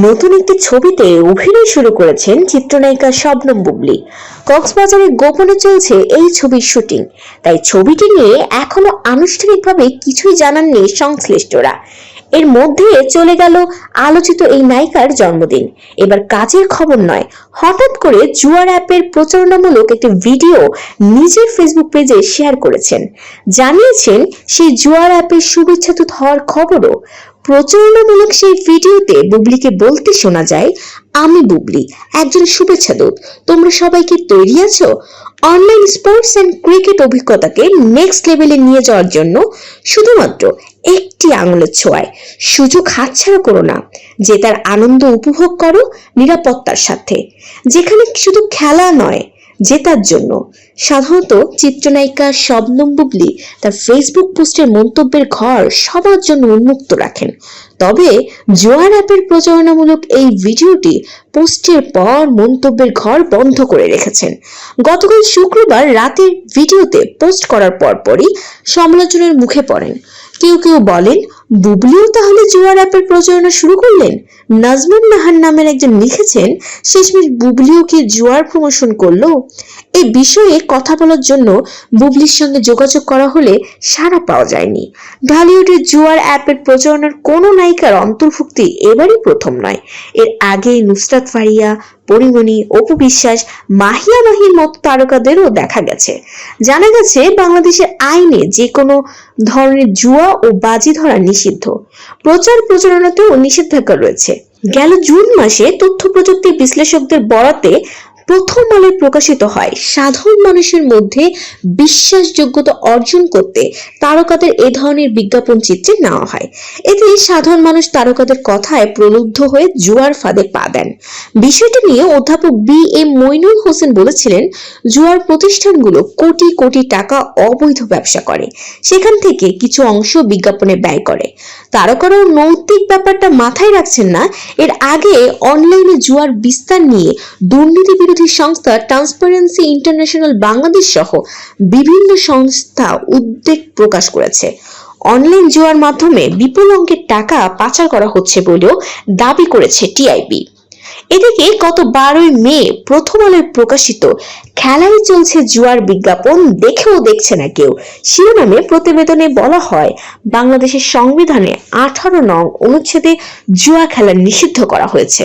নতুন একটি ছবিতে অভিনয় শুরু করেছেন চিত্রনায়িকা শবনম বুবলি। কক্সবাজারে গোপনে চলছে এই ছবির শুটিং। তাই ছবিটি নিয়ে এখনও আনুষ্ঠানিকভাবে কিছুই জানাননি সংশ্লিষ্টরা। এর মধ্যে চলে গেল আলোচিত এই নায়িকার জন্মদিন। এবার কাজের খবর নয় হঠাৎ করে জুয়ার অ্যাপের প্রচারণামূলক একটি ভিডিও নিজের ফেসবুক পেজে শেয়ার করেছেন। জানিয়েছেন, সেই জুয়ার অ্যাপের শুভেচ্ছা দূত হওয়ার খবরও। প্রচারণামূলক সেই ভিডিওতে বুবলিকে বলতে শোনা যায়, আমি বুবলি, একজন শুভেচ্ছা দূত। তোমরা সবাই কি তৈরি আছো? অনলাইন স্পোর্টস অ্যান্ড ক্রিকেট অভিজ্ঞতাকে নেক্সট লেভেলে নিয়ে যাওয়ার জন্য শুধুমাত্র একটি আঙুলের ছোঁয়ায়। সুযোগ হাতছাড়া করো না। যে তার আনন্দ উপভোগ করো, নিরাপত্তার সাথে যেখানে শুধু খেলা নয়, জেতার জন্য। সাধারণত চিত্রনায়িকা শবনম বুবলি তার ফেসবুক পোস্টের মন্তব্যের ঘর সবার জন্য উন্মুক্ত রাখেন। তবে জোয়ার অ্যাপের প্রচারণামূলক এই ভিডিওটি পোস্টের পর মন্তব্যের ঘর বন্ধ করে রেখেছেন। গতকাল শুক্রবার রাতের ভিডিওতে পোস্ট করার পরপরই সমালোচনার মুখে পড়েন। কেউ কেউ বলেন বুবলিও তাহলে জুয়ার অ্যাপের প্রচারণা শুরু করলেন? নাজমুন নাহার নামের একজন লিখেছেন, শেষমেশ বুবলিও কি জুয়ার প্রমোশন করল? এই বিষয়ে কথা বলার জন্য বুবলির সঙ্গে যোগাযোগ করা হলে সাড়া পাওয়া যায়নি। ঢালিউডের জুয়ার অ্যাপের প্রচারণার কোনো নায়িকার অন্তর্ভুক্তি এবারই প্রথম নয়। এর আগে নুসরাত ফারিয়া পরিমণি, অপু বিশ্বাস, মাহিয়া মাহির মতো তারকাদেরও দেখা গেছে। জানা গেছে, বাংলাদেশের আইনে যে কোনো ধরনের জুয়া ও বাজি ধরা নিষিদ্ধ। প্রচার প্রচারণাতেও নিষেধাজ্ঞা রয়েছে। গেল জুন মাসে তথ্য প্রযুক্তি বিশ্লেষকদের বরাতে প্রথম আলোয় প্রকাশিত হয়। সাধারণ মানুষের মধ্যে বিশ্বাসযোগ্যতা অর্জন করতে তারকাদের এ ধরনের বিজ্ঞাপন চিত্রে নেওয়া হয়। এতে সাধারণ মানুষ তারকাদের কথায় প্রলুব্ধ হয়ে জুয়ার ফাঁদে পা দেন। বিষয়টি নিয়ে অধ্যাপক বি এম মইনুল হোসেন বলেছিলেন, জুয়ার প্রতিষ্ঠানগুলো কোটি কোটি টাকা অবৈধ ব্যবসা করে। সেখান থেকে কিছু অংশ বিজ্ঞাপনে ব্যয় করে। তারকারাও নৈতিক ব্যাপারটা মাথায় রাখছেন না। এর আগে অনলাইনে জুয়ার বিস্তার নিয়ে দুর্নীতি বিরোধী সংস্থা ট্রান্সপারেন্সি ইন্টারন্যাশনাল বাংলাদেশ সহ বিভিন্ন সংস্থা উদ্বেগ প্রকাশ করেছে। অনলাইন জুয়ার মাধ্যমে বিপুল অঙ্কের টাকা পাচার করা হচ্ছে বলেও দাবি করেছে টিআইবি এদিকে গত বারোই মে প্রথম আলোয় প্রকাশিত খেলায় চলছে জুয়ার বিজ্ঞাপন দেখেও দেখছে না কেউ। শিরোনামে প্রতিবেদনে বলা হয়, বাংলাদেশের সংবিধানে আঠারো নং অনুচ্ছেদে জুয়া খেলা নিষিদ্ধ করা হয়েছে।